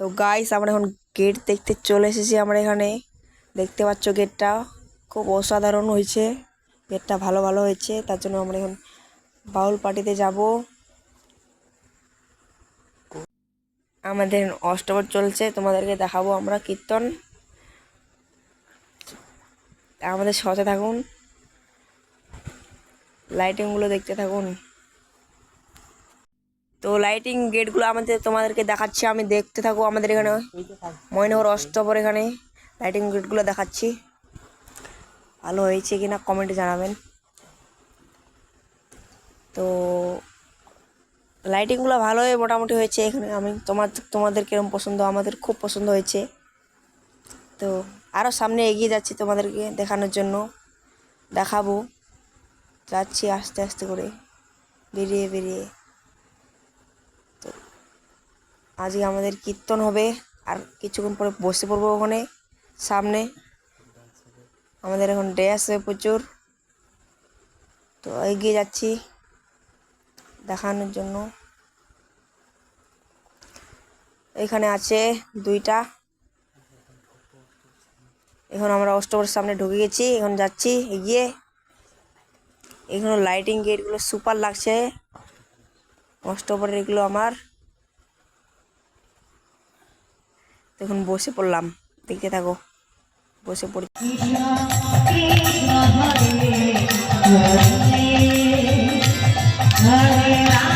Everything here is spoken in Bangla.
তো গাইস আমরা এখন গেট দেখতে চলে এসেছি আমরা এখানে। দেখতে পাচ্ছ গেটটা খুব অসাধারণ হয়েছে। গেটটা ভালো ভালো হয়েছে। তার জন্য আমরা এখন বাউল পার্টিতে যাব। আমাদের অষ্টবর চলছে। তোমাদেরকে দেখাবো আমরা কীর্তন। আমাদের সাথে থাকুন। লাইটিংগুলো দেখতে থাকুন। তো লাইটিং গেটগুলো আমাদের তোমাদেরকে দেখাচ্ছি, আমি দেখতে থাকো আমাদের এখানে। ময়নগর অষ্টপর এখানে লাইটিং গেটগুলো দেখাচ্ছি। ভালো হয়েছে কিনা কমেন্টে জানাবেন। তো লাইটিংগুলো ভালোই মোটামুটি হয়েছে এখানে। আমি তোমার, তোমাদের কিরম পছন্দ, আমাদের খুব পছন্দ হয়েছে। তো আরও সামনে এগিয়ে যাচ্ছি তোমাদেরকে দেখানোর জন্য। দেখাবো। যাচ্ছি আস্তে আস্তে করে। বেরিয়ে বেরিয়ে। আজকে আমাদের কীর্তন হবে আর কিছুক্ষণ পরে বসে পড়ব ওখানে, সামনে। আমাদের এখন ড্রেস প্রচুর। তো এগিয়ে যাচ্ছি দেখানোর জন্য। এখানে আছে দুইটা। এখন আমরা অষ্টমের সামনে ঢুকে গেছি, এখন যাচ্ছি এগিয়ে। এখানে লাইটিং গেটগুলো সুপার লাগছে। অষ্টপরের এগুলো আমার। তখন বসে পড়লাম। দেখে থাকো। বসে পড়ি। হরে